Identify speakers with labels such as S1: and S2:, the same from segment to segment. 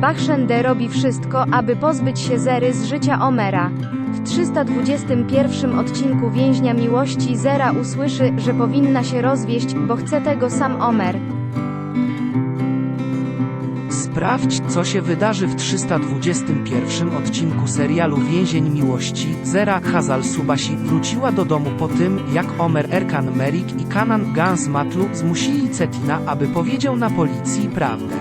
S1: Bachszende robi wszystko, aby pozbyć się Zery z życia Omera. W 321 odcinku Więźnia Miłości Zera usłyszy, że powinna się rozwieść, bo chce tego sam Omer.
S2: Sprawdź, co się wydarzy w 321 odcinku serialu Więzień Miłości. Zera Hazal Subasi wróciła do domu po tym, jak Omer Erkan Merik i Kanan Gans Matlu zmusili Cetina, aby powiedział na policji prawdę.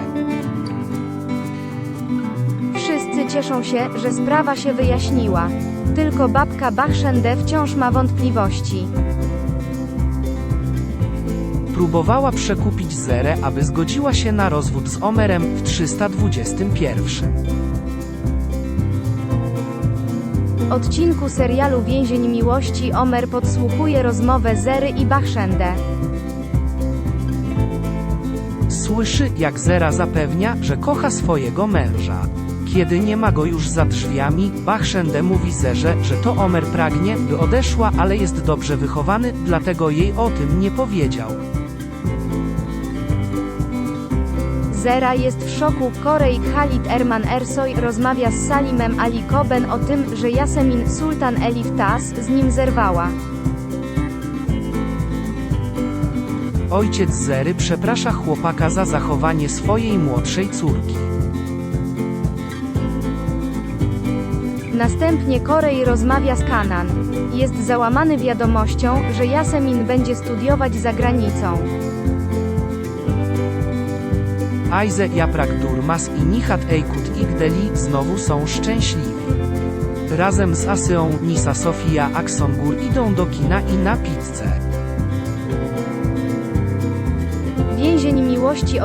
S1: Cieszą się, że sprawa się wyjaśniła. Tylko babka Bachszende wciąż ma wątpliwości.
S2: Próbowała przekupić Zerę, aby zgodziła się na rozwód z Omerem w 321.
S1: odcinku serialu Więzień Miłości Omer podsłuchuje rozmowę Zery i Bachszende.
S2: Słyszy, jak Zera zapewnia, że kocha swojego męża. Kiedy nie ma go już za drzwiami, Bachszende mówi Zerze, że to Omer pragnie, by odeszła, ale jest dobrze wychowany, dlatego jej o tym nie powiedział.
S1: Zera jest w szoku. Korej Khalid Erman Ersoy rozmawia z Salimem Ali Koben o tym, że Yasemin Sultan Elif Tas z nim zerwała.
S2: Ojciec Zery przeprasza chłopaka za zachowanie swojej młodszej córki.
S1: Następnie Korej rozmawia z Kanan. Jest załamany wiadomością, że Yasemin będzie studiować za granicą.
S2: Aize Yaprak Durmas i Nihat Eykut Igdeli znowu są szczęśliwi. Razem z Asyą Nisa Sofia Aksongur idą do kina i na pizzę.
S1: Odcinek